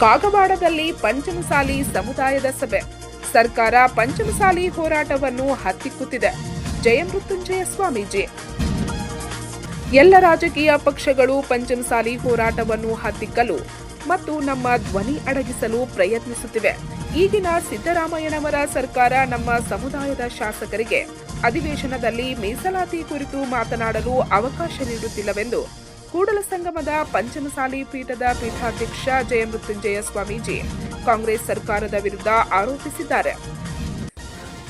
ಕಾಗವಾಡದಲ್ಲಿ ಪಂಚಮಸಾಲಿ ಸಮುದಾಯದ ಸಭೆ. ಸರ್ಕಾರ ಪಂಚಮಸಾಲಿ ಹೋರಾಟವನ್ನು ಹತ್ತಿಕ್ಕುತ್ತಿದೆ. ಜಯಮೃತ್ಯುಂಜಯ ಸ್ವಾಮೀಜಿ. ಎಲ್ಲ ರಾಜಕೀಯ ಪಕ್ಷಗಳು ಪಂಚಮಸಾಲಿ ಹೋರಾಟವನ್ನು ಹತ್ತಿಕ್ಕಲು ಮತ್ತು ನಮ್ಮ ಧ್ವನಿ ಅಡಗಿಸಲು ಪ್ರಯತ್ನಿಸುತ್ತಿವೆ. ಈಗಿನ ಸಿದ್ದರಾಮಯ್ಯನವರ ಸರ್ಕಾರ ನಮ್ಮ ಸಮುದಾಯದ ಶಾಸಕರಿಗೆ ಅಧಿವೇಶನದಲ್ಲಿ ಮೀಸಲಾತಿ ಕುರಿತು ಮಾತನಾಡಲು ಅವಕಾಶ ನೀಡುತ್ತಿಲ್ಲವೆಂದು ಕೂಡಲ ಸಂಗಮದ ಪಂಚಮಸಾಲಿ ಪೀಠದ ಪೀಠಾಧ್ಯಕ್ಷ ಜಯಮೃತ್ಯುಂಜಯ ಸ್ವಾಮೀಜಿ ಕಾಂಗ್ರೆಸ್ ಸರ್ಕಾರದ ವಿರುದ್ಧ ಆರೋಪಿಸಿದ್ದಾರೆ.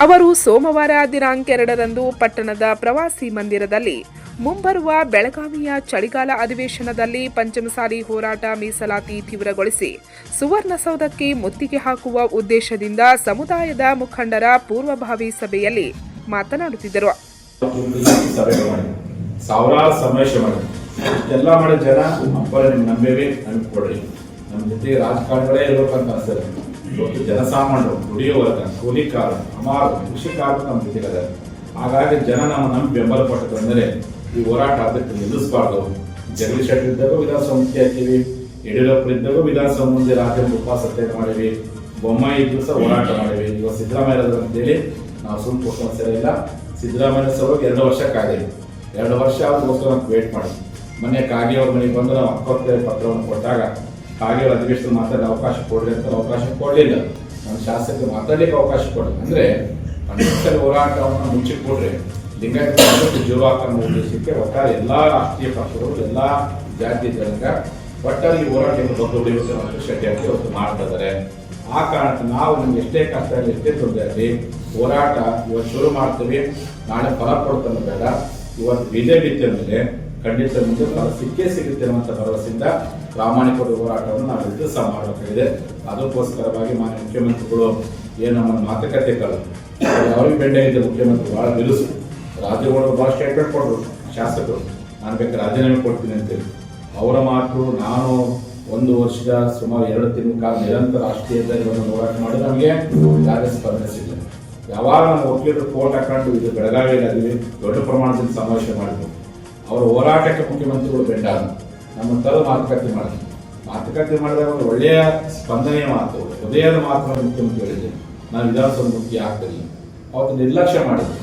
ಅವರು ಸೋಮವಾರ ದಿನಾಂಕ ಎರಡರಂದು ಪಟ್ಟಣದ ಪ್ರವಾಸಿ ಮಂದಿರದಲ್ಲಿ ಮುಂಬರುವ ಬೆಳಗಾವಿಯ ಚಳಿಗಾಲ ಅಧಿವೇಶನದಲ್ಲಿ ಪಂಚಮಸಾಲಿ ಹೋರಾಟ ಮೀಸಲಾತಿ ತೀವ್ರಗೊಳಿಸಿ ಸುವರ್ಣಸೌಧಕ್ಕೆ ಮುತ್ತಿಗೆ ಹಾಕುವ ಉದ್ದೇಶದಿಂದ ಸಮುದಾಯದ ಮುಖಂಡರ ಪೂರ್ವಭಾವಿ ಸಭೆಯಲ್ಲಿ ಮಾತನಾಡುತ್ತಿದ್ದರು. ಸಭೆ ಮಾಡಿ ಜನ ಅಪ್ಪರ ನಿಮ್ ನಂಬೇವಿ ನಮ್ಗೆ ಕೊಡ್ರಿ ನಮ್ಮ ಜೊತೆ ರಾಜಕಾರಣಿಗಳೇ ಇರ್ಬೇಕಂತ ಅನ್ಸುತ್ತೆ ಇವತ್ತು ಜನಸಾಮಾನ್ಯರು ವರ್ಗ ಕೂಲಿಕಾರ ಅಮಾರು ಕೃಷಿಕಾರ ನಮ್ಮ ಜೊತೆಗದ ಹಾಗಾಗಿ ಜನ ನಮ್ಮ ನಂಬಿ ಬೆಂಬಲ ಪಟ್ಟದಂದರೆ ಈ ಹೋರಾಟ ಅದಕ್ಕೆ ನಿಲ್ಲಿಸಬಾರ್ದು. ಜಗದೀಶ್ ಶೆಟ್ಟರ್ ಇದ್ದಾಗ ವಿಧಾನಸಭಾ ಮುಖ್ಯ ಹಾಕಿವಿ ಯಡಿಯೂರಪ್ಪ ಇದ್ದಾಗೂ ವಿಧಾನಸಭಾ ಮುಂದೆ ರಾಜ್ಯ ಉಪವಾಸ ಮಾಡಿವಿ. ಬೊಮ್ಮಾಯಿ ಇದ್ರು ಸಹ ಹೋರಾಟ ಮಾಡಿವಿ. ಇವಾಗ ಸಿದ್ದರಾಮಯ್ಯ ಅಂತೇಳಿ ನಾವು ಸುಮ್ಮನೆ ಕೊಟ್ಟು ಸರಿ ಇಲ್ಲ. ಸಿದ್ದರಾಮಯ್ಯ ಸಲುವಾಗಿ ಎರಡು ವರ್ಷ ಕಾದಿವಿ ಎರಡು ವರ್ಷ ಅದಕ್ಕೋಸ್ಕರ ವೇಟ್ ಮಾಡಿ. ಮೊನ್ನೆ ಕಾಗೆ ಅವ್ರ ಮನೆಗೆ ಬಂದು ನಾವು ಹಕ್ಕೊತ್ತೆ ಪತ್ರವನ್ನು ಕೊಟ್ಟಾಗ ಕಾಗೆ ಅವ್ರ ಅಧಿವೇಶನ ಮಾತಾಡೋ ಅವಕಾಶ ಕೊಡಲಿ ಅಂತ ಅವಕಾಶ ಕೊಡಲಿಲ್ಲ. ನಮ್ಮ ಶಾಸಕರು ಮಾತಾಡಲಿಕ್ಕೆ ಅವಕಾಶ ಕೊಡಿ ಅಂದರೆ ಅಂಬೇಡ್ಕರ್ ಹೋರಾಟವನ್ನು ಮುಂಚೆ ಕೊಡ್ರಿ ಲಿಂಗಾಯತ ಜೀವಾಕ ಉದ್ದೇಶಕ್ಕೆ ಒಟ್ಟಾರೆ ಎಲ್ಲ ರಾಷ್ಟ್ರೀಯ ಪಕ್ಷಗಳು, ಎಲ್ಲ ಜಾತಿ ಜನಾಂಗ ಒಟ್ಟಾರೆ ಈ ಹೋರಾಟವನ್ನು ಅಂತ ಶೆಟ್ಟಿ ಅಂತ ಇವತ್ತು ಮಾಡ್ತಾ ಇದ್ದಾರೆ ಆ ಕಾರಣಕ್ಕೆ ನಾವು ನಮ್ಗೆ ಎಷ್ಟೇ ಕಷ್ಟ ಆಗಲಿ ಎಷ್ಟೇ ತೊಂದರೆ ಆಗಲಿ ಹೋರಾಟ ಇವತ್ತು ಶುರು ಮಾಡ್ತೀವಿ. ನಾಳೆ ಫಲ ಕೊಡ್ತಾನೆ ಬೇಡ. ಇವತ್ತು ಬಿಜೆಪಿ ಮೇಲೆ ಖಂಡಿತ ಮುಂದೆ ಫಲ ಸಿಕ್ಕೇ ಸಿಗುತ್ತೆ ಅನ್ನುವಂಥ ಭರವಸೆಯಿಂದ ಪ್ರಾಮಾಣಿಕ ಹೋರಾಟವನ್ನು ನಾವು ಸಹ ಮಾಡಬೇಕಾಗಿದೆ ಅದಕ್ಕೋಸ್ಕರವಾಗಿ ಮಾನ್ಯ ಮುಖ್ಯಮಂತ್ರಿಗಳು ಏನು ನಮ್ಮ ಮಾತುಕತೆಗಳು ಅವ್ರಿಗೆ ಬೆಂಡೆ ಇದೆ ಮುಖ್ಯಮಂತ್ರಿ ಬಹಳ ಬಿರುಸು ರಾಜ್ಯಗಳು ಬಹಳ ಸ್ಟೇಟ್ಮೆಂಟ್ ಕೊಡ್ರು ಶಾಸಕರು. ನಾನು ಬೇಕಾದ್ರೆ ರಾಜೀನಾಮೆ ಕೊಡ್ತೀನಿ ಅಂತೇಳಿ. ಅವರ ಮಾತು ನಾನು ಒಂದು ವರ್ಷದ ಸುಮಾರು ಎರಡು ತಿಂಗಳ ಕಾಲ ನಿರಂತರ ರಾಷ್ಟ್ರೀಯದಲ್ಲಿ ಒಂದು ಹೋರಾಟ ಮಾಡಿ ನಮಗೆ ಯಾವುದೇ ಸ್ಪರ್ಧೆ ಸಿಗಲಿಲ್ಲ. ಯಾವಾಗ ನಮ್ಮ ವಕೀಲರು ಕೋರ್ಟ್ ಹಾಕೊಂಡು ಇದು ಬೆಳಗಾವಿಯಲ್ಲಿ ಆಗಲಿ ದೊಡ್ಡ ಪ್ರಮಾಣದಲ್ಲಿ ಸಮಾವೇಶ ಮಾಡಿದ್ರು. ಅವರ ಹೋರಾಟಕ್ಕೆ ಮುಖ್ಯಮಂತ್ರಿಗಳು ಬೆಂಡ ನಮ್ಮ ತರ ಮಾತುಕತೆ ಮಾಡಿದ್ರು. ಮಾತುಕತೆ ಮಾಡಿದಾಗ ಒಂದು ಒಳ್ಳೆಯ ಸ್ಪಂದನೆಯ ಮಾತು, ಹೃದಯದ ಮಾತುಗಳನ್ನು ಮುಖ್ಯಮಂತ್ರಿ ಹೇಳಿದೆ ನಾವು ವಿಧಾನಸಭೆ ಮುಖ್ಯ ಆಗ್ತಿಲ್ಲ ಅವತ್ತು ನಿರ್ಲಕ್ಷ್ಯ ಮಾಡಿದ್ರು.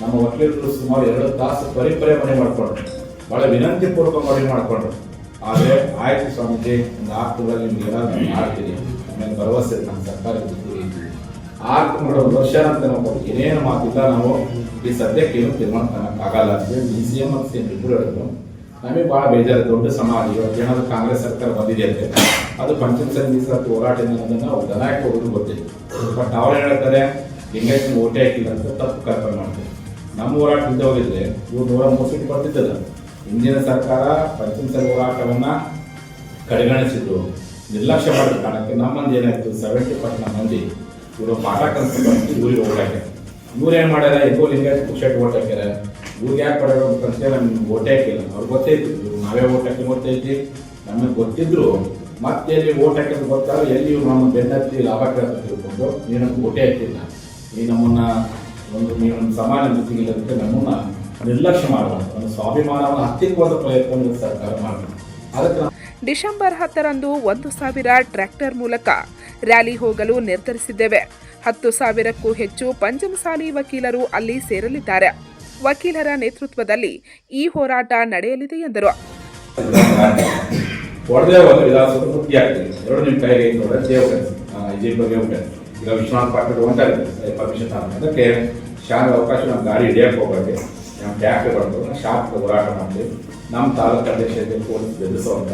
ನಮ್ಮ ವಕೀಲರು ಸುಮಾರು ಎರಡು ತಾಸು ಪರಿಪರಿ ಮನೆ ಮಾಡಿಕೊಂಡ್ರು. ಬಹಳ ವಿನಂತಿ ಪೂರ್ವಕ ಮನೆ ಮಾಡಿಕೊಂಡ್ರು. ಆದರೆ ಆಯ್ತು ಸ್ವಾಮೀಜಿ, ಒಂದು ಆಪ್ತದಲ್ಲಿ ನಿಮ್ಗೆ ಮಾಡ್ತೀನಿ. ಆಮೇಲೆ ಭರವಸೆ ನಮ್ಮ ಸರ್ಕಾರ ಆರು ತಿಂಗಳು ವರ್ಷ ಅಂತ ನಾವು ಏನೇನು ಮಾತಿಲ್ಲ, ನಾವು ಈ ಸದ್ಯಕ್ಕೆ ಏನು ತೀರ್ಮಾನ ತಗೊಳಕ್ಕಾಗಲ್ಲ ಅಂತೇಳಿ ಡಿ ಸಿ ಎಂ ಮತ್ತು ಸಿ ಎಂ ಇಬ್ಬರು ಹೇಳಿದ್ರು. ನಮಗೆ ಬಹಳ ಬೇಜಾರು, ದೊಡ್ಡ ಸಮಾಜ ಇವತ್ತು ಏನಾದರೂ ಕಾಂಗ್ರೆಸ್ ಸರ್ಕಾರ ಬಂದಿದೆ ಅಂತೆ ಅದು ಪಂಚಾಯತ್ ಮೀಸಲಾತಿ ಹೋರಾಟ ಅನ್ನೋದನ್ನ ಅವ್ರು ದನಾಕ್ಕೆ ಹೋಗೋದು ಗೊತ್ತಿಲ್ಲ. ಬಟ್ ಅವ್ರು ಹೇಳ್ತಾರೆ ಲಿಂಗಾಯತನ ಓಟೆ ಹಾಕಿಲ್ಲ ಅಂತ ತಪ್ಪು ಕಲ್ಪನೆ ಮಾಡ್ತಾರೆ. ನಮ್ಮ ಹೋರಾಟ ಇದ್ದ ಹೋಗಿದ್ರೆ ಇವ್ರು ನೂರ ಮೂರು ಸೀಟ್ ಬರ್ತಿದ್ದದ ಹಿಂದಿನ ಸರ್ಕಾರ ಪಂಚಾಯತ್ ಹೋರಾಟವನ್ನ ಕಡೆಗಣಿಸಿದ್ರು ನಿರ್ಲಕ್ಷ್ಯ ಮಾಡಿದ ಕಾರಣಕ್ಕೆ ನಮ್ಮಂದು ಏನಾಯ್ತು? ಸೆವೆಂಟಿ ಪರ್ಸೆಂಟ್ ಮಂದಿ ಇವರು ಪಾಠ ಕಲ್ತ್ಕೊಂಡು ಊರಿಗೆ ಹೋಗ್ಲಾಕೆ ಇವ್ರು ಏನ್ ಮಾಡ್ಯಾರ? ಎಗೋ ಲಿಂಗಾಯತ್ ಪುಕ್ಷಟ್ ಓಟ್ ಹಾಕ್ಯಾರ ಇವ್ರಿಗೆ ಯಾಕೆ ಪಡೆಯೋದು ಅಂತೇಳಿ ನಮ್ಗೆ ಓಟೇ ಹಾಕಿಲ್ಲ ಅವ್ರಿಗೆ ಗೊತ್ತೈತಿ ಇವ್ರು ನಾವೇ ಓಟ್ ಹಾಕಿ ಗೊತ್ತೈತಿ ನಮಗೆ ಗೊತ್ತಿದ್ರು. ಮತ್ತೆ ಎಲ್ಲಿ ಓಟ್ ಹಾಕಿದ್ರು ಗೊತ್ತಾಗ ಎಲ್ಲಿ ಇವ್ರು ನಮ್ಮ ಬೆನ್ನತ್ತಿ ಲಾಭ ಕೇಳ್ತಾ ತಿಳ್ಕೊಂಡು, ನೀನು ಓಟೇ ಹಾಕಿಲ್ಲ ಈ ನಮ್ಮನ್ನ ಒಂದು ನೀವು ಸಮಾನ ಸಿಗಿಲ್ಲ ಅಂತ ನಮ್ಮನ್ನ ನಿರ್ಲಕ್ಷ್ಯ ಮಾಡಬಾರ್ದು ಒಂದು ಸ್ವಾಭಿಮಾನವನ್ನು ಹತ್ತಿಕ್ಕುವಂತ ಪ್ರಯತ್ನ ಸರ್ಕಾರ ಮಾಡಬೇಕು. ಅದಕ್ಕೆ ಡಿಸೆಂಬರ್ ಹತ್ತರಂದು ಒಂದು ಸಾವಿರ ಟ್ರ್ಯಾಕ್ಟರ್ ಮೂಲಕ ರ್ಯಾಲಿ ಹೋಗಲು ನಿರ್ಧರಿಸಿದ್ದೇವೆ. ಹತ್ತು ಸಾವಿರಕ್ಕೂ ಹೆಚ್ಚು ಪಂಚಮಸಾಲಿ ವಕೀಲರು ಅಲ್ಲಿ ಸೇರಲಿದ್ದಾರೆ. ವಕೀಲರ ನೇತೃತ್ವದಲ್ಲಿ ಈ ಹೋರಾಟ ನಡೆಯಲಿದೆ ಎಂದರು. ಈಗ ವಿಶ್ವನಾಥ್ ಪಾಟೀಲ್ ಹೊಂಟಾರೆ ಪರ್ಮಿಷನ್ ಅದಕ್ಕೆ ಶಾಲೆ ಅವಕಾಶ ನಮ್ಮ ಗಾಡಿ ಹಿಡಿಯಕ್ಕೆ ಹೋಗಬೇಕು. ನಮ್ಮ ಟ್ಯಾಕ್ ಬರ್ತದೆ ಶಾಪ್ ಹೋರಾಟ ಮಾಡಿ ನಮ್ಮ ತಾಲೂಕು ಅಧ್ಯಕ್ಷತೆ ಪೊಲೀಸ್ ಬೆದರಿಸುವಂತ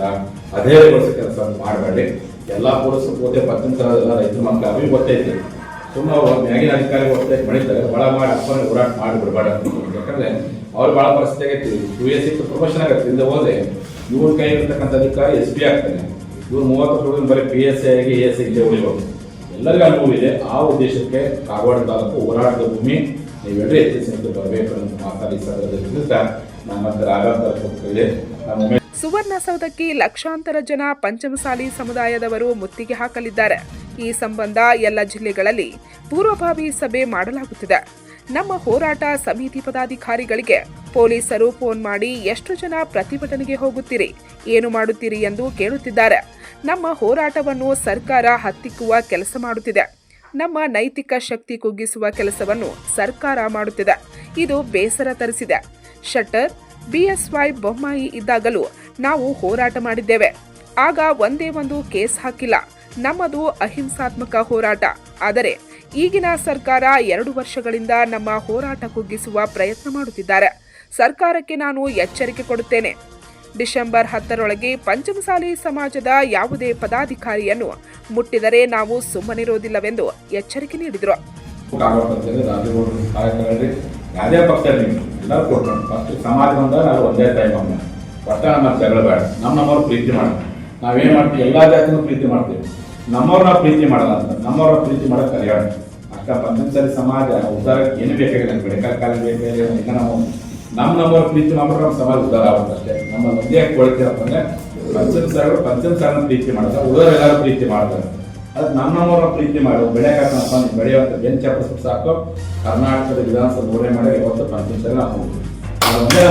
ಅದೇ ಕೆಲಸ ಮಾಡಬೇಡಿ. ಎಲ್ಲಾ ಪೊಲೀಸರು ಪೋತೆ ಪತ್ತೊಂದು ಎಲ್ಲ ರೈತರ ಮಕ್ಕಳು ಅವಿ ಗೊತ್ತೈತಿ. ಸುಮ್ಮನೆ ಅವ್ರು ಮ್ಯಾಗಿನ ಅಧಿಕಾರಿ ಗೊತ್ತೈತಿ ಮಾಡಿದ್ದಾರೆ ಬಳ ಮಾಡಿ ಅಪ್ಪನ ಹೋರಾಟ ಮಾಡಿಬಿಡ್ಬೇಡ ಯಾಕಂದ್ರೆ ಅವ್ರು ಭಾಳ ಪರಿಸ್ಥಿತಿ ಆಗೈತಿ. ಟು ಎಸ್ ಸಿ ಪ್ರಮೋಷನ್ ಆಗತ್ತೆ. ಹಿಂದೆ ಹೋದ್ರೆ ಇವ್ರ ಕೈ ಇರ್ತಕ್ಕಂಥ ಅಧಿಕಾರಿ ಎಸ್ ಪಿ ಆಗ್ತಾನೆ. ಇವ್ರು ಮೂವತ್ತು ಹುಡುಗನ ಬರೀ ಪಿ ಎಸ್ ಆಗಿ ಎ ಎಸ್ ಇಲ್ಲೇ ಉಳಿಬೋದು. ಎಲ್ಲರಿಗೂ ಅನುಭವ ಇದೆ. ಆ ಉದ್ದೇಶಕ್ಕೆ ಕಾಗವಾಡ ತಾಲೂಕು ಹೋರಾಟದ ಭೂಮಿ ನೀವೆಲ್ಲರೂ ಎತ್ತಿಸಿಕೊಂಡು ಬರಬೇಕು ಅಂತ ಮಾತಾಡಿ ಸರ್ ನಾನು ಮತ್ತೆ ಆಘಾತ ತಲುಪಿದೆ ನಮ್ಮ ಸುವರ್ಣಸೌಧಕ್ಕೆ ಲಕ್ಷಾಂತರ ಜನ ಪಂಚಮಸಾಲಿ ಸಮುದಾಯದವರು ಮುತ್ತಿಗೆ ಹಾಕಲಿದ್ದಾರೆ. ಈ ಸಂಬಂಧ ಎಲ್ಲ ಜಿಲ್ಲೆಗಳಲ್ಲಿ ಪೂರ್ವಭಾವಿ ಸಭೆ ಮಾಡಲಾಗುತ್ತಿದೆ. ನಮ್ಮ ಹೋರಾಟ ಸಮಿತಿ ಪದಾಧಿಕಾರಿಗಳಿಗೆ ಪೊಲೀಸರು ಫೋನ್ ಮಾಡಿ ಎಷ್ಟು ಜನ ಪ್ರತಿಭಟನೆಗೆ ಹೋಗುತ್ತೀರಿ, ಏನು ಮಾಡುತ್ತೀರಿ ಎಂದು ಕೇಳುತ್ತಿದ್ದಾರೆ. ನಮ್ಮ ಹೋರಾಟವನ್ನು ಸರ್ಕಾರ ಹತ್ತಿಕ್ಕುವ ಕೆಲಸ ಮಾಡುತ್ತಿದೆ. ನಮ್ಮ ನೈತಿಕ ಶಕ್ತಿ ಕುಗ್ಗಿಸುವ ಕೆಲಸವನ್ನು ಸರ್ಕಾರ ಮಾಡುತ್ತಿದೆ. ಇದು ಬೇಸರ ತರಿಸಿದೆ. ಶಟರ್ ಬಿಎಸ್ವೈ ಬೊಮ್ಮಾಯಿ ಇದ್ದಾಗಲೂ ನಾವು ಹೋರಾಟ ಮಾಡಿದ್ದೇವೆ. ಆಗ ಒಂದೇ ಒಂದು ಕೇಸ್ ಹಾಕಿಲ್ಲ. ನಮ್ಮದು ಅಹಿಂಸಾತ್ಮಕ ಹೋರಾಟ. ಆದರೆ ಈಗಿನ ಸರ್ಕಾರ ಎರಡು ವರ್ಷಗಳಿಂದ ನಮ್ಮ ಹೋರಾಟ ಕುಗ್ಗಿಸುವ ಪ್ರಯತ್ನ ಮಾಡುತ್ತಿದ್ದಾರೆ. ಸರ್ಕಾರಕ್ಕೆ ನಾನು ಎಚ್ಚರಿಕೆ ಕೊಡುತ್ತೇನೆ. ಡಿಸೆಂಬರ್ ಹತ್ತರೊಳಗೆ ಪಂಚಮಸಾಲಿ ಸಮಾಜದ ಯಾವುದೇ ಪದಾಧಿಕಾರಿಯನ್ನು ಮುಟ್ಟಿದರೆ ನಾವು ಸುಮ್ಮನಿರೋದಿಲ್ಲವೆಂದು ಎಚ್ಚರಿಕೆ ನೀಡಿದರು. ಸಮಾಜ ಒಟ್ಟ ನಮ್ಮ ಜಗಳ ಬೇಡ. ನಮ್ಮ ನಮ್ಮವ್ರು ಪ್ರೀತಿ ಮಾಡ ನಾವೇನು ಮಾಡ್ತೀವಿ? ಎಲ್ಲಾ ಜಾತಿನೂ ಪ್ರೀತಿ ಮಾಡ್ತೀವಿ. ನಮ್ಮವ್ರನ್ನ ಪ್ರೀತಿ ಮಾಡಲ್ಲ ಅಂತ. ನಮ್ಮವ್ರ ಪ್ರೀತಿ ಮಾಡಕ್ ಕಲಿಯೋಣ ಅಷ್ಟ ಪಂಚಮಸಾಲಿ ಸಮಾಜ ಉದ್ದಾರಕ್ಕೆ ಏನು ಬೇಕಾಗಿಲ್ಲ ಬೆಳಕಾಲ ಕಾಲ ಬೇಕಾಗಿಲ್ಲ ಈಗ ನಾವು ನಮ್ಮ ನಮ್ಮವ್ರ ಪ್ರೀತಿ ಮಾಡ್ಬಿಟ್ರೆ ನಮ್ಮ ಸಮಾಜ ಉದ್ದಾರ ಆಗುತ್ತೆ ಅಷ್ಟೇ. ನಮ್ಮ ಒಂದೇ ಕೊಳ್ತೀರಪ್ಪ ಅಂದ್ರೆ ಪಂಚಮಸಾಲಿಗಳು ಸಾರನ್ನ ಪ್ರೀತಿ ಮಾಡ್ತಾರೆ. ಎಲ್ಲರೂ ಪ್ರೀತಿ ಮಾಡ್ತಾರೆ. ಅದು ನಮ್ಮ ನಮ್ಮವ್ರನ್ನ ಪ್ರೀತಿ ಮಾಡು. ಬೆಳೆಯಾಕಪ್ಪ ನೀವು ಬೆಳೆಯುವಂತ ಬೆಂಚ್ ಚಪ್ಪಸ್ ಸಾಕು. ಕರ್ನಾಟಕದ ವಿಧಾನಸಭೆ ಮೂರೇ ಮಾಡಿ ಯಾವತ್ತು ನಾವು ಅದೊಂದೇ.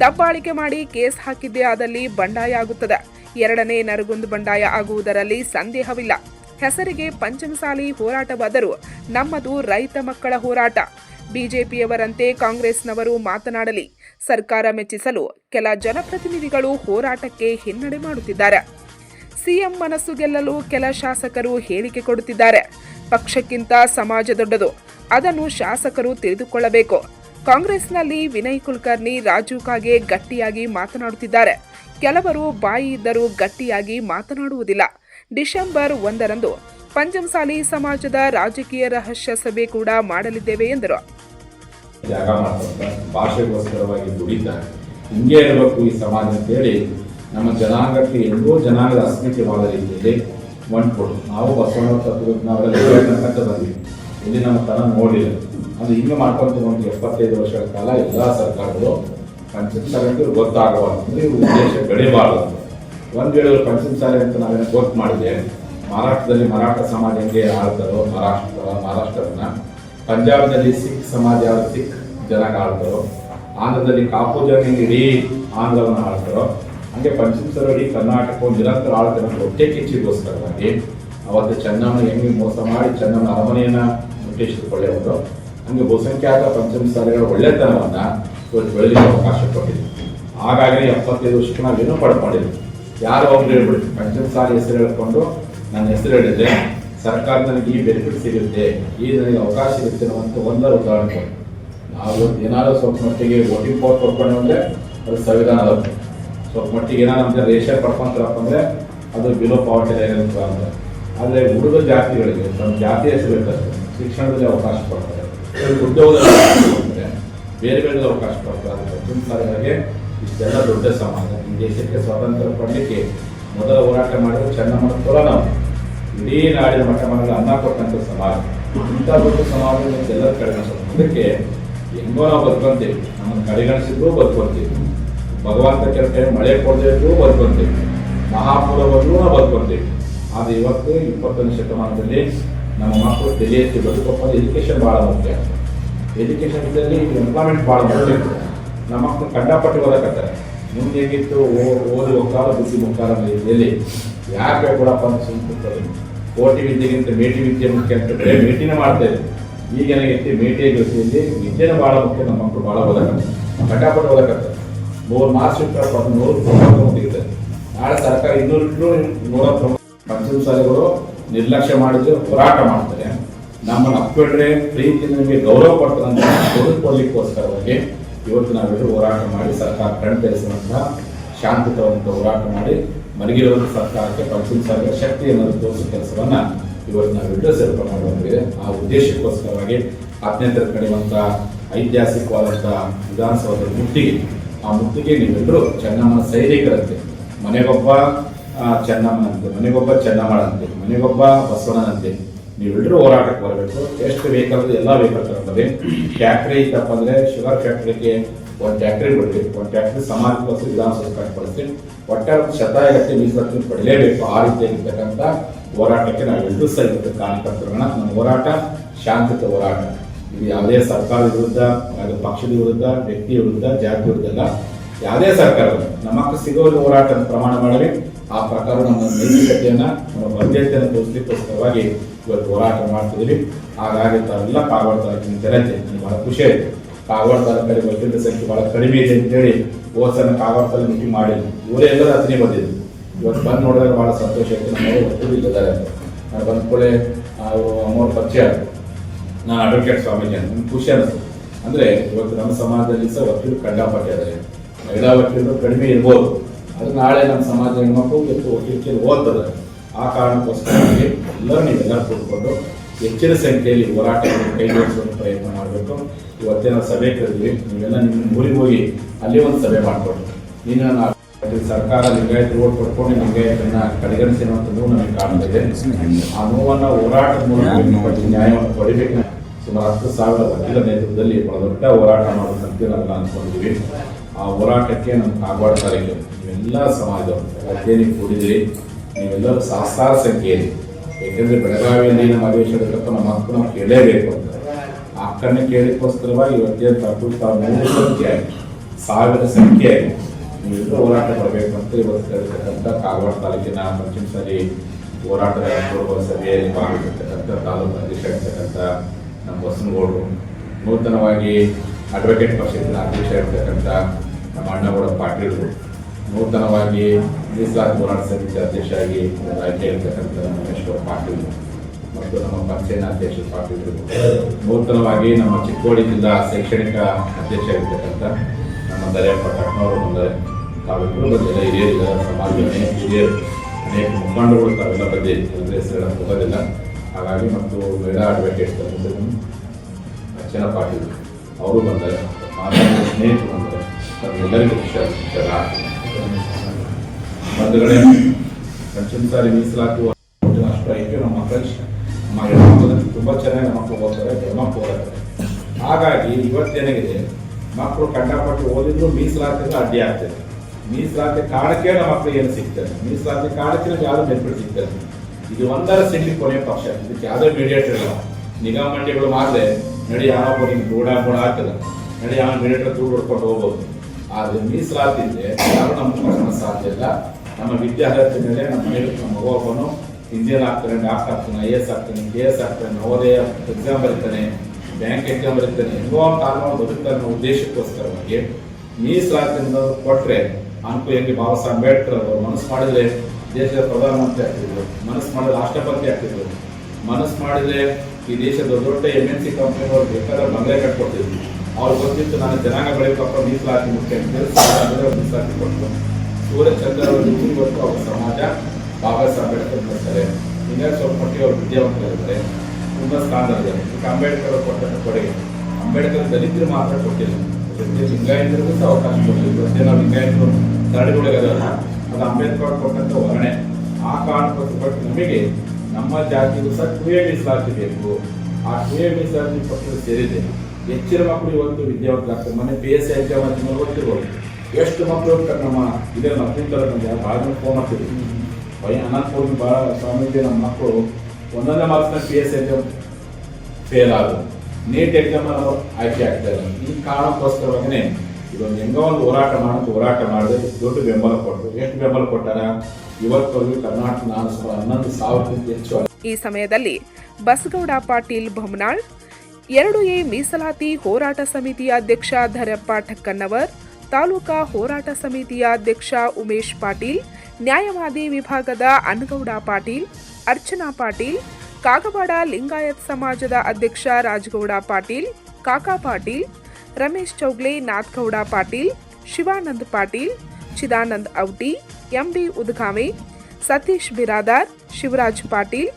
ದಬ್ಬಾಳಿಕೆ ಮಾಡಿ ಕೇಸ್ ಹಾಕಿದ್ದೇ ಆದಲ್ಲಿ ಬಂಡಾಯ ಆಗುತ್ತದೆ. ಎರಡನೇ ನರಗುಂದ್ ಬಂಡಾಯ ಆಗುವುದರಲ್ಲಿ ಸಂದೇಹವಿಲ್ಲ. ಹೆಸರಿಗೆ ಪಂಚಮಸಾಲಿ ಹೋರಾಟವಾದರೂ ನಮ್ಮದು ರೈತ ಮಕ್ಕಳ ಹೋರಾಟ. ಬಿಜೆಪಿಯವರಂತೆ ಕಾಂಗ್ರೆಸ್ನವರು ಮಾತನಾಡಲಿ. ಸರ್ಕಾರ ಮೆಚ್ಚಿಸಲು ಕೆಲ ಜನಪ್ರತಿನಿಧಿಗಳು ಹೋರಾಟಕ್ಕೆ ಹಿನ್ನಡೆ ಮಾಡುತ್ತಿದ್ದಾರೆ. ಸಿಎಂ ಮನಸ್ಸು ಗೆಲ್ಲಲು ಕೆಲ ಶಾಸಕರು ಹೇಳಿಕೆ ಕೊಡುತ್ತಿದ್ದಾರೆ. ಪಕ್ಷಕ್ಕಿಂತ ಸಮಾಜ ದೊಡ್ಡದು. ಅದನ್ನು ಶಾಸಕರು ತಿಳಿದುಕೊಳ್ಳಬೇಕು. ಕಾಂಗ್ರೆಸ್ನಲ್ಲಿ ವಿನಯ್ ಕುಲಕರ್ಣಿ, ರಾಜು ಕಾಗೆ ಗಟ್ಟಿಯಾಗಿ ಮಾತನಾಡುತ್ತಿದ್ದಾರೆ. ಕೆಲವರು ಬಾಯಿ ಇದ್ದರೂ ಗಟ್ಟಿಯಾಗಿ ಮಾತನಾಡುವುದಿಲ್ಲ. ಡಿಸೆಂಬರ್ ಒಂದರಂದು ಪಂಚಮಸಾಲಿ ಸಮಾಜದ ರಾಜಕೀಯ ರಹಸ್ಯ ಸಭೆ ಕೂಡ ಮಾಡಲಿದ್ದೇವೆ ಎಂದರು. ಜಾಗ ಭಾಷೆಗೋಸ್ಕರವಾಗಿ ದುಡಿತಾರೆ ಹಿಂಗೆ ಇರಬೇಕು ಈ ಸಮಾಜ ಅಂತೇಳಿ ನಮ್ಮ ಜನಾಂಗಕ್ಕೆ ಎಂದೂ ಜನಾಂಗದ ಅಸ್ಮಿತ್ಯವಾದ ರೀತಿಯಲ್ಲಿ ಹೊಂಟ್ಕೊಡು ನಾವು ಬಸವಣ್ಣ ಹೇಳ್ಬೇಕಂತ ಬಂದ್ವಿ ಇಲ್ಲಿ ನಮ್ಮ ತನ ನೋಡಿಲ್ಲ. ಅದು ಹಿಂಗೆ ಮಾಡ್ಕೊಂತ ಒಂದು ಎಪ್ಪತ್ತೈದು ವರ್ಷಗಳ ಕಾಲ ಎಲ್ಲ ಸರ್ಕಾರಗಳು ಗೊತ್ತಾಗಬಾರ್ದು ಅಂತ ಇವ್ರ ಉದ್ದೇಶ ಬೆಳಿಬಾರ್ದು. ಒಂದ್ ವೇಳೆ ಇವ್ರು ಪಂಚಮಸಾಲಿ ಅಂತ ನಾವೇನು ಗೊತ್ತು ಮಾಡಿದೆ ಮಹಾರಾಷ್ಟ್ರದಲ್ಲಿ ಮರಾಠ ಸಮಾಜ ಹೆಂಗೆ ಆಳ್ತಾರೋ ಮಹಾರಾಷ್ಟ್ರ ಮಹಾರಾಷ್ಟ್ರವನ್ನ ಪಂಜಾಬ್ನಲ್ಲಿ ಸಿಖ್ ಸಮಾಜ ಸಿಖ್ ಜನಾಂಗ ಆಳ್ತಾರೋ ಆಂಧ್ರದಲ್ಲಿ ಕಾಪು ಜನ ಹೆಂಗೆ ಇಡೀ ಆಂಧ್ರವನ್ನು ಆಳ್ತಾರೋ ಹಾಗೆ ಪಂಚಮಸರು ಇಡೀ ಕರ್ನಾಟಕವನ್ನು ನಿರಂತರ ಆಳ್ತಾರೆ ಹೊಟ್ಟೆ ಕಿಚ್ಚಿಗೋಸ್ಕರವಾಗಿ, ಅವತ್ತು ಚೆನ್ನಮ್ಮ ಹೆಂಗೆ ಮೋಸ ಮಾಡಿ ಚೆನ್ನಮ್ಮ ಅರಮನೆಯನ್ನ ಮುಟ್ಟಿಸಿಕೊಳ್ಳೇವರು ಹಂಗೆ ಬಹುಸಂಖ್ಯಾತ ಪಂಚಮಸಾಲಿಗಳ ಒಳ್ಳೆತನವನ್ನ ಇವತ್ತು ಬೆಳೆಯಲಿಕ್ಕೆ ಅವಕಾಶ ಕೊಟ್ಟಿದೆ. ಹಾಗಾಗಿ ಎಪ್ಪತ್ತೈದು ವರ್ಷಕ್ಕೆ ನಾವೇನೂ ಪಡ್ಕೊಂಡಿದ್ವಿ ಯಾರು ಒಬ್ರು ಹೇಳ್ಬಿಡ್ತೀವಿ ಪಂಚಮ ಶಾಲೆ ಹೆಸರು ಹೇಳ್ಕೊಂಡು ನನ್ನ ಹೆಸರು ಹೇಳಿದ್ರೆ ಸರ್ಕಾರ ನನಗೆ ಈ ಬೆನಿಫಿಟ್ ಸಿಗುತ್ತೆ, ಈ ನನಗೆ ಅವಕಾಶ ಸಿಗುತ್ತೆ ಅನ್ನುವಂಥ ಒಂದರ ಉದಾಹರಣೆ ನಾವು ಏನಾದರೂ ಸ್ವಲ್ಪ ಮಟ್ಟಿಗೆ ವೋಟಿಂಗ್ ಪವರ್ ಕೊಡ್ಕೊಂಡು ಅಂದರೆ ಅದು ಸಂವಿಧಾನ ಅದ ಸ್ವಲ್ಪ ಮಟ್ಟಿಗೆ ಏನಾದ್ರು ನಮ್ಮ ರೇಷನ್ ಪಡ್ಕೊಂತಾರಪ್ಪ ಅದು ಬಿಲೋ ಪಾವರ್ಟಿ ಲೈನ್ ಅಂತ ಅಂದರೆ ಆದರೆ ಉಳಿದ ಜಾತಿಗಳಿಗೆ, ನಮ್ಮ ಜಾತಿ ಹೆಸರು ಬೇಕಷ್ಟು ಶಿಕ್ಷಣದಲ್ಲಿ ಅವಕಾಶ ಕೊಡ್ತಾರೆ. ಅವಕಾಶ ಬೇರೆ ಬೇರೆ ಅವಕಾಶ ಸಾಲಿಗಳಿಗೆ ಇಷ್ಟೆಲ್ಲ ದೊಡ್ಡ ಸಮಾಜ ಈ ದೇಶಕ್ಕೆ ಸ್ವಾತಂತ್ರ್ಯ ಪಡಲಿಕ್ಕೆ ಮೊದಲ ಹೋರಾಟ ಮಾಡಿದ್ರೆ ಚೆನ್ನ ಕುಲ ನಾವು ಇಡೀ ನಾಡಿನ ಮಟ್ಟ ಮನೆಗಳ ಅನ್ನ ಕೊಟ್ಟಂತ ಸಮಾಜ ಇಂಥ ದೊಡ್ಡ ಸಮಾಜ ಎಲ್ಲ ಕಡೆಗಣಿಸೋದು ಅದಕ್ಕೆ ಹೆಂಗೋ ನಾವು ಬದುಕೊಂತೀವಿ ನಮ್ಮನ್ನು ಕಡೆಗಣಿಸಿದ್ರು ಬದುಕೊಂತೀವಿ ಭಗವಂತ ಕೆಲಸ ಮಳೆ ಕೊಡದೇ ಇದ್ರು ಬದುಕೊಂತೀವಿ ಮಹಾಪೂರ ಬಂದ್ರು ನಾವು ಬದುಕೊಂತೀವಿ ಆದ್ರೆ ಇವತ್ತು ಇಪ್ಪತ್ತೊಂದು ಶತಮಾನದಲ್ಲಿ ನಮ್ಮ ಮಕ್ಕಳು ತಲೆ ಎತ್ತಿ ಬದುಕಪ್ಪ ಎಜುಕೇಷನ್ ಭಾಳ ಮುಖ್ಯ. ಎಜುಕೇಷನ್ ಇದರಲ್ಲಿ ಎಂಪ್ಲಾಯ್ಮೆಂಟ್ ಭಾಳ ಮುಖ್ಯ. ನಮ್ಮ ಮಕ್ಕಳು ಕಂಡಪಟ್ಟು ಓದಕತ್ತಾರೆ. ಮುಂದೆ ಹೇಗಿತ್ತು? ಓದಿ ಹೋಗ್ತಾರ ಬುದ್ಧಿ ಮುಕ್ತಾರ ಎಲ್ಲಿ ಯಾಕೆ ಕೊಡಪ್ಪ ಅಂತ ಸುಮ್ಮನೆ ಕೋಟಿ ವಿದ್ಯೆಗಿಂತ ಮೇಟಿ ವಿದ್ಯೆ ಮುಖ್ಯ ಅಂತ ಬರೀ ಮೇಟಿನೇ ಮಾಡ್ತಾ ಈಗ ಏನಾಗೈತಿ ಮೇಟಿಯ ಜೊತೆಯಲ್ಲಿ ವಿದ್ಯೆನೇ ಭಾಳ ಮುಖ್ಯ, ನಮ್ಮ ಮಕ್ಕಳು ಭಾಳ ಓದಕತ್ತಾರೆ. ಕಂಡಪಟ್ಟು ಓದಕತ್ತಾರೆ. ಮೂರು ಮಾರ್ಚ್ ಇಟ್ಟರಪ್ಪ ನೂರು ತೊಂಬತ್ತು ಮುಗಿತಾರೆ ನಾಳೆ ಸರ್ಕಾರ ಇನ್ನೂರು ಇಟ್ಟರು ನೂರ ಪಂಚಮ ಶಾಲೆಗಳು ನಿರ್ಲಕ್ಷ್ಯ ಮಾಡಿದ್ರೆ, ಹೋರಾಟ ಮಾಡ್ತಾರೆ. ನಮ್ಮನ್ನು ಅಪ್ಪಿಟ್ರೆ ಪ್ರೀತಿ ನಮಗೆ ಗೌರವ ಕೊಡ್ತಾರೆ ಅಂತ ಕೊಡಲಿಕ್ಕೋಸ್ಕರವಾಗಿ ಇವತ್ತು ನಾವೆಲ್ಲರೂ ಹೋರಾಟ ಮಾಡಿ ಸರ್ಕಾರ ಕಣ್ತರಿಸುವಂತಹ ಶಾಂತಿಯುತವಂತ ಹೋರಾಟ ಮಾಡಿ ಮಲಗಿರುವಂಥ ಸರ್ಕಾರಕ್ಕೆ ಪಂಚಮ ಶಕ್ತಿ ಶಕ್ತಿಯನ್ನು ತೋರಿಸುವ ಕೆಲಸವನ್ನ ಇವತ್ತು ನಾವೆಲ್ಲರೂ ಸೇರ್ಪ ಮಾಡುವಂತಿದೆ ಆ ಉದ್ದೇಶಕ್ಕೋಸ್ಕರವಾಗಿ ಅತ್ಯಂತ ಕಡಿಯುವಂಥ ಐತಿಹಾಸಿಕವಾದಂತಹ ವಿಧಾನಸೌಧದ ಮುತ್ತಿಗೆ, ಆ ಮುತ್ತಿಗೆ ನೀವೆಲ್ಲರೂ ಚೆನ್ನಮ್ಮನ ಸೈನಿಕರಂತೆ. ಮನೆಗೊಬ್ಬ ಚೆನ್ನಮ್ಮನಂತೆ, ಮನೆಗೊಬ್ಬ ಚೆನ್ನಮ್ಮಳಂತೆ. ಮನೆಗೊಬ್ಬ, ಬಸವಣ್ಣನಂತೆ. ನೀವೆಲ್ಲರೂ ಹೋರಾಟಕ್ಕೆ ಬರಬೇಕು. ಎಷ್ಟು ವೆಹಿಕಲ್ ಎಲ್ಲ ವೆಹಿಕಲ್ ತಗೊಂಡ್ರಿ ಫ್ಯಾಕ್ಟ್ರಿ ಇತ್ತಪ್ಪ ಅಂದ್ರೆ ಶುಗರ್ ಫ್ಯಾಕ್ಟ್ರಿಗೆ ಒಂದು ಟ್ಯಾಕ್ಟ್ರಿ ಬಿಡ್ರಿ ಒಂದು ಟ್ಯಾಕ್ಟ್ರಿ ಸಮಾಜಕ್ಕೋಸ್ಕರ ವಿಧಾನಸಭೆ ಬಳಸಿ ಒಟ್ಟಾರೆ ಶತಾಯಗತ್ತೆ ಮೀಸಲಾತಿ ಪಡೆಯಲೇಬೇಕು. ಆ ರೀತಿಯಾಗಿರ್ತಕ್ಕಂಥ ಹೋರಾಟಕ್ಕೆ ನಾವೆಲ್ಲರೂ ಸಹಿತ ಕಾರ್ಯಕರ್ತರುಗಳ ನಮ್ಮ ಹೋರಾಟ, ಶಾಂತಿಯುತ ಹೋರಾಟ. ಇದು ಯಾವುದೇ ಸರ್ಕಾರದ ವಿರುದ್ಧ, ಯಾವುದೇ ಪಕ್ಷದ ವಿರುದ್ಧ, ವ್ಯಕ್ತಿಯ ವಿರುದ್ಧ, ಜಾತಿ ವಿರುದ್ಧ ಅಲ್ಲ. ಯಾವುದೇ ಸರ್ಕಾರ ನಮ್ಮ ಸಿಗೋ ಹೋರಾಟ ಪ್ರಮಾಣ ಮಾಡಿ ಆ ಪ್ರಕಾರ ನಮ್ಮ ನೈತಿಕತೆಯನ್ನ ನಮ್ಮ ಬದ್ಧತೆಯನ್ನು ತೋರಿಸಲಿಕ್ಕೋಸ್ಕರವಾಗಿ ಇವತ್ತು ಹೋರಾಟ ಮಾಡ್ತಿದ್ದೀವಿ. ಹಾಗಾಗಿ ತಾವೆಲ್ಲ ಕಾಗವಾಡ ತಾಲೂಕಿನ ಜನತೆ ನನಗೆ ಬಹಳ ಖುಷಿ ಆಯಿತು. ಕಾಗವಾಡ ತಾಲೂಕಲ್ಲಿ ವಕೀಲರ ಸಂಖ್ಯೆ ಬಹಳ ಕಡಿಮೆ ಇದೆ ಅಂತೇಳಿ ಹೋದ್ಸಲ ಕಾಗವಾಡ ತಾಲೂಕು ಮೀಟಿಂಗ್ ಮಾಡಿದ್ವಿ. ಇವರೇ ಎಲ್ಲರೂ ಅದನ್ನೇ ಬಂದಿದ್ದು ಇವತ್ತು ಬಂದು ನೋಡಿದ್ರೆ ಬಹಳ ಸಂತೋಷ ಆಯ್ತು. ನಮ್ಮ ಒಟ್ಟು ಇಲ್ಲಿದ್ದಾರೆ ನಾನು ಬಂದ ಕೂಡಲೇ ಅಮ್ಮವ್ರ ಪರಿಚಯ. ನಾನು ಅಡ್ವೊಕೇಟ್ ಸ್ವಾಮೀಜಿ ಅಂತ. ನಮ್ಗೆ ಖುಷಿ ಅನಿಸ್ತು ಅಂದರೆ ಇವತ್ತು ನಮ್ಮ ಸಮಾಜದಲ್ಲಿ ಸಹ ವಕೀಲರು ಕಂಡಾಪಟ್ಟಿದ್ದಾರೆ ಮಹಿಳಾ ವಕೀಲರು ಕಡಿಮೆ ಇರ್ಬೋದು. ಅದು ನಾಳೆ ನಮ್ಮ ಸಮಾಜ ಹೆಣ್ಮಕ್ಳು ಇವತ್ತು ವಕೀಲಿಕೆ ಓದ್ತದೆ ಆ ಕಾರಣಕ್ಕೋಸ್ಕರವಾಗಿ ಎಲ್ಲರೂ ನೀವೆಲ್ಲರೂ ಕೂತ್ಕೊಂಡು ಹೆಚ್ಚಿನ ಸಂಖ್ಯೆಯಲ್ಲಿ ಹೋರಾಟವನ್ನು ಕೈಗೊಳಿಸುವ ಪ್ರಯತ್ನ ಮಾಡಬೇಕು. ಇವತ್ತಿನ ಸಭೆ ಕರೆದ್ವಿ, ನೀವೆಲ್ಲ ನಿಮ್ಮ ಊರಿಗೆ ಹೋಗಿ ಅಲ್ಲಿ ಒಂದು ಸಭೆ ಮಾಡಿಕೊಟ್ಟು ನೀನು ಸರ್ಕಾರ ಲಿಂಗಾಯತ ರೋಡ್ ಕೊಟ್ಕೊಂಡು ಲಿಂಗಾಯತನ್ನ ಕಡೆಗಣಿಸಿರುವಂಥದ್ದು ನಮಗೆ ಕಾಣ್ತಾ ಇದೆ. ಆ ನೋವನ್ನು ಹೋರಾಟದ ಮೂಲಕ ನ್ಯಾಯವನ್ನು ಪಡಿಬೇಕು. ಸುಮಾರು ಹತ್ತು ಸಾವಿರ ವಕೀಲ ನೇತೃತ್ವದಲ್ಲಿ ಬಹಳ ದೊಡ್ಡ ಹೋರಾಟ ಮಾಡೋ ಅಂತ ಅನ್ಕೊಂಡಿದ್ದೀವಿ ಆ ಹೋರಾಟಕ್ಕೆ ನಮ್ಮ ಕಾಗವಾಡ ತಾರೀಕು ನೀವೆಲ್ಲ ಸಮಾಜದವರು ಅಧ್ಯಯನ ಕೂಡಿದ್ರಿ, ನೀವೆಲ್ಲರೂ ಸಹಸ್ರಾರು ಸಂಖ್ಯೆಯಲ್ಲಿ ಏಕೆಂದ್ರೆ ಬೆಳಗಾವಿಯಲ್ಲಿ ನಮ್ಮ ಅಧಿವೇಶನದಕ್ಕೂ ನಮ್ಮ ಹಕ್ಕು ನಾವು ಕೇಳಲೇಬೇಕು ಅಂತ. ಆ ಕೇಳಿಕೋಸ್ಕರವಾಗಿ ಇವತ್ತೇನು ಪ್ರಕೃತಿ ಮೂರು ಸಂಖ್ಯೆ ಆಗಿ ಸಾವಿರ ಸಂಖ್ಯೆ ಆಗಿ ನೀವೆಲ್ಲರೂ ಹೋರಾಟ ಮಾಡಬೇಕು ಅಂತ ಇವತ್ತು ಹೇಳ್ತಕ್ಕಂಥ ಕಾಗವಾಡ ತಾಲೂಕಿನ ಪಂಚಮಸಾಲಿ ಹೋರಾಟದ ಪೂರ್ವ ಸಭೆಯಲ್ಲಿ ಭಾಗವಹಿಸಿರ್ತಕ್ಕಂಥ ತಾಲೂಕು ಅಧ್ಯಕ್ಷ ಆಗಿರ್ತಕ್ಕಂಥ ನಮ್ಮ ಬಸನಗೌಡರು. ನೂತನವಾಗಿ ಅಡ್ವೊಕೇಟ್ ಪರಿಷತ್ತಿನ ಅಧ್ಯಕ್ಷ ಇರ್ತಕ್ಕಂಥ ನಮ್ಮ ಅಣ್ಣಗೌಡ ಪಾಟೀಲರು. ನೂತನವಾಗಿ ಮೀಸಲಾತಿ ಹೋರಾಟ ಸಮಿತಿ ಅಧ್ಯಕ್ಷರಾಗಿ ಆಯ್ಕೆ ಇರತಕ್ಕಂಥ ನಮ್ಮ ಮಹೇಶ್ವರ ಪಾಟೀಲ್ ಮತ್ತು ನಮ್ಮ ಪಂಚಾಯತ್ ಅಧ್ಯಕ್ಷ ಪಾಟೀಲ್ ನೂತನವಾಗಿ ನಮ್ಮ ಚಿಕ್ಕೋಡಿ ಜಿಲ್ಲಾ ಶೈಕ್ಷಣಿಕ ಅಧ್ಯಕ್ಷ ಇರ್ತಕ್ಕಂಥ ನಮ್ಮ ದರ್ಯಪ್ಪ ಟಕ್ನವರು ಬಂದರೆ ತಾವೆಲ್ಲರೂ ಬಂದಿಲ್ಲ ಹಿರಿಯರಿದ್ದಾರೆ ಸಮಾಜದ ಅನೇಕ ಹಿರಿಯರು ಅನೇಕ ಮುಖಂಡರುಗಳು ತಾವೆಲ್ಲ ಬಗ್ಗೆ ಹೆಸರೆಲ್ಲ ಹೋಗೋದಿಲ್ಲ ಹಾಗಾಗಿ ಮತ್ತು ಮಹಿಳಾ ಅಡ್ವೊಕೇಟ್ ಅರ್ಚನಾ ಪಾಟೀಲ್ ಅವರು ಬಂದರೆ ಸ್ನೇಹಿತರು ಬಂದರೆ ಎಲ್ಲರಿಗೂ ಖುಷಿ ಬಂಧುಗಳೇ ಪಂಚಮಸಾಲಿ ಮೀಸಲಾತಿ ಅಷ್ಟು ಐತೆ ನಮ್ಮ ಮಕ್ಕಳು ನಮ್ಮ ಹೆಣ್ಮಕ್ಳಲ್ಲಿ ತುಂಬ ಚೆನ್ನಾಗಿ ಮಕ್ಕಳು ಓದ್ತಾರೆ ಹೆಣ್ಮಕ್ಳು ಓದ್ತಾರೆ. ಹಾಗಾಗಿ ಇವತ್ತೇನಾಗಿದೆ ಮಕ್ಕಳು ಕಂಡಪಟ್ಟು ಓದಿದ್ರು ಮೀಸಲಾತಿಗೆ ಅಡ್ಡಿ ಆಗ್ತದೆ. ಮೀಸಲಾತಿ ಕಾರಣಕ್ಕೆ ನಮ್ಮ ಮಕ್ಕಳಿಗೆ ಏನು ಸಿಗ್ತದೆ? ಮೀಸಲಾತಿ ಕಾರಣಕ್ಕೆ ನಮ್ಗೆ ಯಾವ್ದು ಬೆನಿಫಿಟ್ ಸಿಗ್ತದೆ? ಇದು ಒಂದರ ಸಿಗ್ಲಿ ಕೊನೆಯ ಪಕ್ಷ. ಇದಕ್ಕೆ ಯಾವುದೇ ಮೀಡಿಯೇಟರ್ ಇಲ್ಲ. ನಿಗಾ ಮಂಡಿಗಳು ಮಾಡಿದ್ರೆ ನಡಿ ಯಾವ ನಿಮ್ಗೆ ಗೂಡ ಗೋಡ ಆಗ್ತದೆ. ನಡಿ ಯಾವ ಮೀಡಿಯೇಟರ್ ಹೊಡ್ಕೊಂಡು ಹೋಗ್ಬೋದು. ಆದ್ರೆ ಮೀಸಲಾತಿ ಇದ್ರೆ ಯಾರು ನಮ್ಮ ಸಾಧ್ಯ ಇಲ್ಲ. ನಮ್ಮ ವಿದ್ಯಾರ್ಥಿ ಮೇಲೆ ನಮ್ಮ ನಮ್ಮ ಮಗುವೊಬ್ಬನು ಇಂಜಿನಿಯರ್ ಆಗ್ತಾನೆ ಡಾಕ್ಟರ್ ಆಗ್ತಾನೆ, ಐ ಎಸ್ ಆಗ್ತಾನೆ ಕೆ ಎಸ್ ಆಗ್ತಾನೆ ನವೋದಯ ಎಕ್ಸಾಮ್ ಬರೀತಾನೆ ಬ್ಯಾಂಕ್ ಎಕ್ಸಾಮ್ ಬರೀತಾನೆ, ಹೆಂಗೋ ಕಾರಣ ಬದುಕ್ತಾರೆ ಅನ್ನೋ ಉದ್ದೇಶಕ್ಕೋಸ್ಕರವಾಗಿ ಮೀಸಲಾತಿ ಕೊಟ್ರೆ ಅನ್ಕು ಹೆಂಗೆ ಬಾಬಾ ಸಾಹೇಬ್ ಅಂಬೇಡ್ಕರ್ ಅವರು ಮನಸ್ಸು ಮಾಡಿದ್ರೆ ದೇಶದ ಪ್ರಧಾನಮಂತ್ರಿ ಆಗ್ತಿದ್ರು, ಮನಸ್ಸು ಮಾಡಿದ್ರೆ ರಾಷ್ಟ್ರಪತಿ ಆಗ್ತಿದ್ರು, ಮನಸ್ಸು ಮಾಡಿದ್ರೆ ಈ ದೇಶದ ದೊಡ್ಡ ಎಂ ಎನ್ ಸಿ ಕಂಪನಿಯವರು ಬೇಕಾದ್ರೆ ಬಂಗಲೆ ಕಟ್ಕೊಡ್ತಿದ್ರು. ಅವ್ರು ಗೊತ್ತಿತ್ತು ನಾನು ಜನಾಂಗ ಬೆಳೆಯಬೇಕಪ್ಪ ಮೀಸಲಾತಿ ಮುಖ್ಯ ಮೀಸಲಾತಿ ಕೊಟ್ಟರು ಸೂರ್ಯಚಂದ್ರ ಅವರು ಇವತ್ತು ಅವ್ರ ಸಮಾಜ ಬಾಬಾ ಸಾಹೇಬ್ ಅಂಬೇಡ್ಕರ್ ಬರ್ತಾರೆ ಹಿಂಗಾಗಿ ಸ್ವಲ್ಪ ಮಟ್ಟಿಗೆ ಅವ್ರು ವಿದ್ಯಾವಂತರಿದ್ದಾರೆ ತುಂಬ ಸ್ಥಾನದಲ್ಲಿದ್ದಾರೆ. ಈಗ ಅಂಬೇಡ್ಕರ್ ಕೊಟ್ಟಂತ ಕೊಡುಗೆ ಅಂಬೇಡ್ಕರ್ ದಲಿತರು ಮಾತ್ರ ಕೊಟ್ಟಿಲ್ಲ. ಜೊತೆ ಲಿಂಗಾಯತರಿಗೂ ಸಹ ಅವಕಾಶ ಕೊಟ್ಟಿಲ್ಲ. ಜೊತೆ ನಾವು ಲಿಂಗಾಯತರು ತರಡಿಗಳಿಗಲ್ಲ ಅದು ಅಂಬೇಡ್ಕರ್ ಕೊಟ್ಟಂತ ವರ್ಣೆ ಆ ಕಾರಣಕ್ಕೆ ಕೊಟ್ಟು ನಮಗೆ ನಮ್ಮ ಜಾತಿಗೂ ಸಹ ಕುಯ ಮೀಸಲಾತಿ ಬೇಕು. ಆ ಕ್ರಿಯೆ ಮೀಸಲಾತಿ ಪಕ್ಷ ಸೇರಿದೆ. ಹೆಚ್ಚಿನ ಮಕ್ಕಳು ಇವತ್ತು ವಿದ್ಯಾವಂತರಾಗ್ತಾರೆ ಮನೆ ಪಿ ಎಸ್ ಸಿ ಎಕ್ಸಾಮ್ ಗೊತ್ತಿರ್ಬೋದು ಎಷ್ಟು ಮಕ್ಕಳು ನಮ್ಮ ಇದೇ ಮಕ್ಕಳು ಭಾಳ ಜನ ಫೋನ್ ಮಾಡ್ತೀವಿ ಭಯ ಅನಂತಪುರ ಭಾಳ ಸ್ವಾಮೀಜಿ ನಮ್ಮ ಮಕ್ಕಳು ಒಂದೊಂದೇ ಮಾರ್ಕ್ಸ್ನ ಪಿ ಎಸ್ ಎಕ್ಸಾಮ್ ಫೇಲ್ ಆದ್ರು. ನೀಟ್ ಎಕ್ಸಾಮ್ ಆಯ್ಕೆ ಆಗ್ತಾ ಇದ್ದಾರೆ ಈ ಕಾರಣಕ್ಕೋಸ್ಕರವಾಗಿ ಇದೊಂದು ಹೆಂಗೋ ಒಂದು ಹೋರಾಟ ಮಾಡೋದು ಹೋರಾಟ ಮಾಡಿದ್ರೆ ದೊಡ್ಡ ಬೆಂಬಲ ಕೊಟ್ಟರು. ಎಷ್ಟು ಬೆಂಬಲ ಕೊಟ್ಟಾರ? ಇವತ್ತವರೆಗೂ ಕರ್ನಾಟಕ ನಾನು ಹನ್ನೊಂದು ಸಾವಿರಕ್ಕಿಂತ ಹೆಚ್ಚು ಈ ಸಮಯದಲ್ಲಿ ಬಸಗೌಡ ಪಾಟೀಲ್ ಬೊಮ್ಮನಾಳ್ ಎರಡು ಎ ಮೀಸಲಾತಿ ಹೋರಾಟ ಸಮಿತಿಯ ಅಧ್ಯಕ್ಷ ಧರಪ್ಪ ಠಕ್ಕನ್ನವರ್ ತಾಲೂಕಾ ಹೋರಾಟ ಸಮಿತಿಯ ಅಧ್ಯಕ್ಷ ಉಮೇಶ್ ಪಾಟೀಲ್, ನ್ಯಾಯವಾದಿ ವಿಭಾಗದ ಅನಗೌಡ ಪಾಟೀಲ್, ಅರ್ಚನಾ ಪಾಟೀಲ್, ಕಾಗವಾಡ ಲಿಂಗಾಯತ್ ಸಮಾಜದ ಅಧ್ಯಕ್ಷ ರಾಜಗೌಡ ಪಾಟೀಲ್, ಕಾಕಾ ಪಾಟೀಲ್, ರಮೇಶ್ ಚೌಗ್ಲೆ, ನಾಥ್ಗೌಡ ಪಾಟೀಲ್, ಶಿವಾನಂದ್ ಪಾಟೀಲ್, ಚಿದಾನಂದ್ ಔಟಿ ಎಂಬಿ ಉದ್ಗಾಮಿ ಸತೀಶ್ ಬಿರಾದಾರ್, ಶಿವರಾಜ್ ಪಾಟೀಲ್,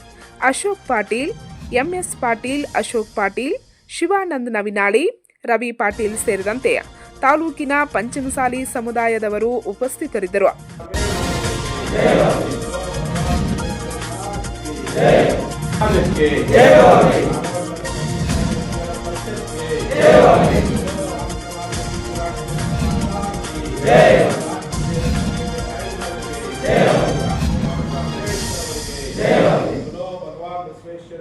ಅಶೋಕ್ ಪಾಟೀಲ್ ಎಂಎಸ್ ಪಾಟೀಲ್ ಅಶೋಕ್ ಪಾಟೀಲ್ ಶಿವಾನಂದ್ ನವಿನಾಳಿ ರವಿ ಪಾಟೀಲ್ ಸೇರಿದಂತೆ ತಾಲೂಕಿನ ಪಂಚಮಸಾಲಿ ಸಮುದಾಯದವರು ಉಪಸ್ಥಿತರಿದ್ದರು. ಭಗವಾನ್